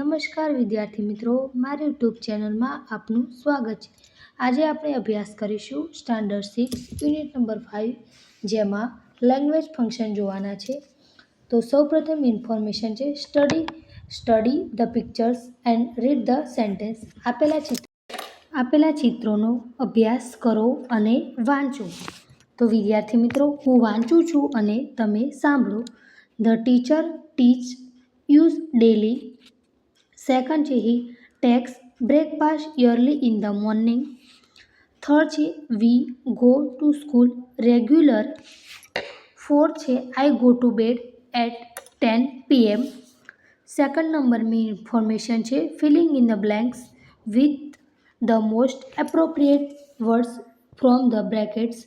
નમસ્કાર વિદ્યાર્થી મિત્રો, મારી યુટ્યુબ ચેનલમાં આપનું સ્વાગત છે. આજે આપણે અભ્યાસ કરીશું standard six, unit number five જેમાં લેંગ્વેજ ફંક્શન જોવાના છે. તો સૌપ્રથમ ઇન્ફોર્મેશન છે study study the pictures and read the sentence આપેલા ચિત્ર, આપેલા ચિત્રોનો અભ્યાસ કરો અને વાંચો. તો વિદ્યાર્થી મિત્રો, હું વાંચું છું અને તમે સાંભળો. The teacher teach us daily second છે he takes breakfast early in the morning. Third છે, we go to school regular. Fourth છે, I go to bed at ten PM. Second નંબરની ઇન્ફોર્મેશન છે, filling in the blanks with the most appropriate words from the brackets.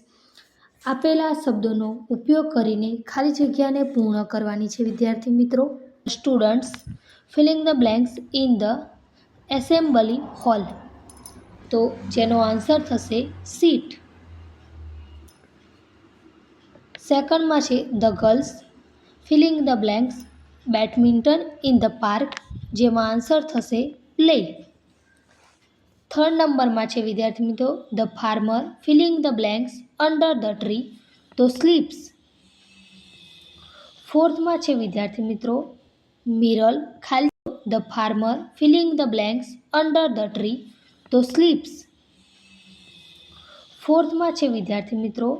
આપેલા શબ્દોનો ઉપયોગ કરીને ખાલી જગ્યાને પૂર્ણ કરવાની છે, વિદ્યાર્થી મિત્રો. Students filling the blanks in the assembly hall તો જેનો આન્સર થશે સીટ સેકન્ડમાં છે the girls filling the blanks badminton in the park જેમાં આન્સર થશે પ્લે થર્ડ નંબરમાં છે, વિદ્યાર્થી મિત્રો the farmer filling the blanks under the tree તો સ્લીપ્સ ફોર્થમાં છે, વિદ્યાર્થી મિત્રો મિરલ ખાલી the farmer filling the blanks under the tree તો સ્લીપ્સ ફોર્થમાં છે વિદ્યાર્થી મિત્રો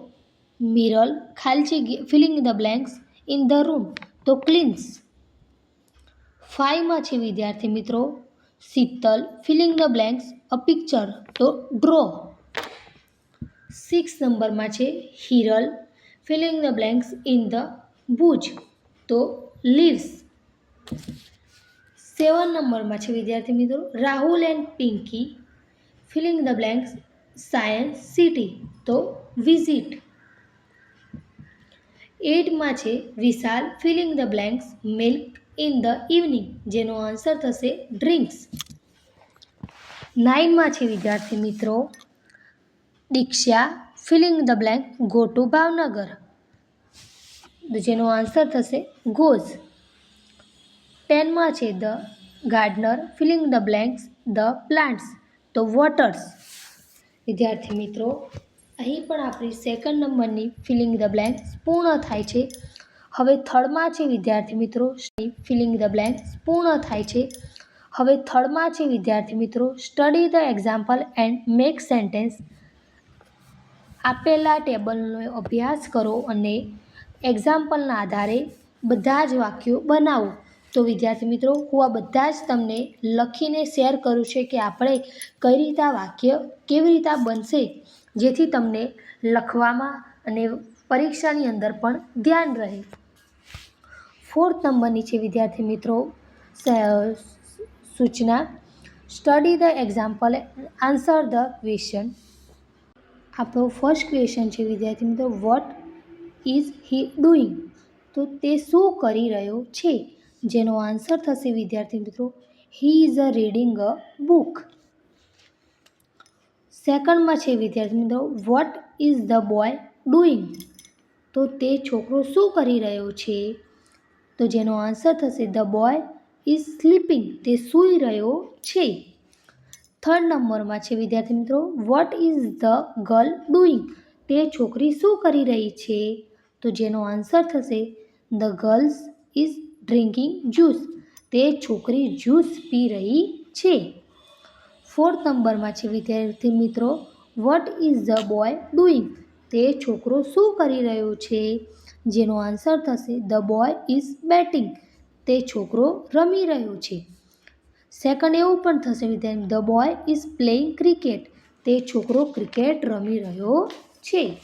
મિરલ ખાલી filling the blanks in the room તો ક્લીન્સ ફાઇવમાં છે વિદ્યાર્થી મિત્રો Sheetal filling the blanks a picture તો ડ્રો સિક્સ નંબરમાં છે Hiral filling the blanks in the bush તો લીવ્સ સેવન નંબરમાં છે વિદ્યાર્થી મિત્રો. Rahul and Pinky filling the blanks science city તો વિઝિટ એટમાં છે Vishal filling the blanks milk in the evening જેનો આન્સર થશે ડ્રિંક્સ નાઇનમાં છે વિદ્યાર્થી મિત્રો. Diksha filling the blank go to Bhavnagar. જેનો આન્સર થશે ગોઝ. ટેનમાં છે the gardener, filling the blanks, the plants તો વોટર્સ. વિદ્યાર્થી મિત્રો, અહીં પણ આપણી સેકન્ડ નંબરની ફિલિંગ ધ બ્લેન્ક્સ પૂર્ણ થાય છે. હવે થર્ડમાં છે વિદ્યાર્થી મિત્રો ફિલિંગ ધ બ્લેન્ક્સ પૂર્ણ થાય છે. હવે થર્ડમાં છે વિદ્યાર્થી મિત્રો, study the example and make sentence. આપેલા ટેબલનો અભ્યાસ કરો અને એક્ઝામ્પલના આધારે બધા જ વાક્યો બનાવો. તો વિદ્યાર્થી મિત્રો, હું આ બધા જ તમને લખીને શેર કરું છું કે આપણે કઈ રીતે વાક્ય કેવી રીતે બનશે, જેથી તમને લખવામાં અને પરીક્ષાની અંદર પણ ધ્યાન રહે. ફોર્થ નંબરની છે વિદ્યાર્થી મિત્રો સૂચના. Study the example answer the question આપણો ફર્સ્ટ ક્વેશ્ચન છે વિદ્યાર્થી મિત્રો વોટ ઇઝ હી ડુઈંગ તો તે શું કરી રહ્યો છે? જેનો આન્સર થશે, વિદ્યાર્થી મિત્રો he is a reading a book સેકન્ડમાં છે, વિદ્યાર્થી મિત્રો what is the boy doing તો તે છોકરો શું કરી રહ્યો છે? તો જેનો આન્સર થશે ધ બોય ઇઝ સ્લીપિંગ તે સૂઈ રહ્યો છે. થર્ડ નંબરમાં છે, વિદ્યાર્થી મિત્રો what is the girl doing તે છોકરી શું કરી રહી છે? તો જેનો આન્સર થશે the girls is drinking juice. તે છોકરી જ્યુસ પી રહી છે. ફોર્થ નંબરમાં છે, વિદ્યાર્થી મિત્રો. What is the boy doing? તે છોકરો શું કરી રહ્યો છે? જેનો આન્સર થશે, ધ બોય ઇઝ બેટિંગ. તે છોકરો રમી રહ્યો છે. સેકન્ડ એવું પણ થશે, વિદ્યાર્થી, the boy is playing cricket. તે છોકરો ક્રિકેટ રમી રહ્યો છે.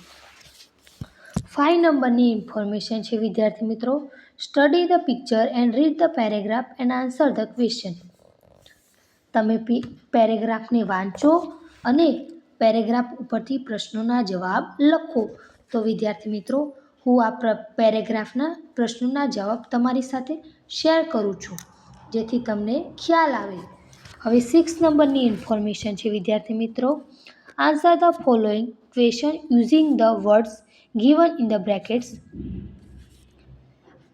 ફાઇવ નંબરની ઇન્ફોર્મેશન છે, વિદ્યાર્થી મિત્રો. Study the picture and read the paragraph and answer the question તમે પેરેગ્રાફને વાંચો અને પેરેગ્રાફ ઉપરથી પ્રશ્નોના જવાબ લખો. તો વિદ્યાર્થી મિત્રો, હું આ પેરેગ્રાફના પ્રશ્નોના જવાબ તમારી સાથે શેર કરું છું, જેથી તમને ખ્યાલ આવે. હવે સિક્સ નંબરની ઇન્ફોર્મેશન છે વિદ્યાર્થી મિત્રો. Answer the following question using the words given in the brackets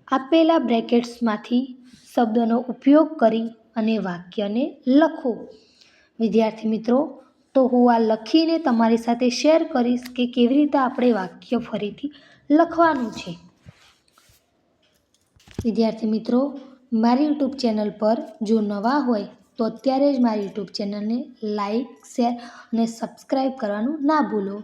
આપેલા બ્રેકેટ્સમાંથી શબ્દનો ઉપયોગ કરી અને વાક્યને લખો. વિદ્યાર્થી મિત્રો, તો હું આ લખીને તમારી સાથે શેર કરીશ કે કેવી રીતે આપણે વાક્ય ફરીથી લખવાનું છે. વિદ્યાર્થી મિત્રો, મારી યુટ્યુબ ચેનલ પર જો નવા હોય, તો અત્યારે જ મારી યુટ્યુબ ચેનલને લાઈક, શેર અને સબસ્ક્રાઈબ કરવાનું ના ભૂલો.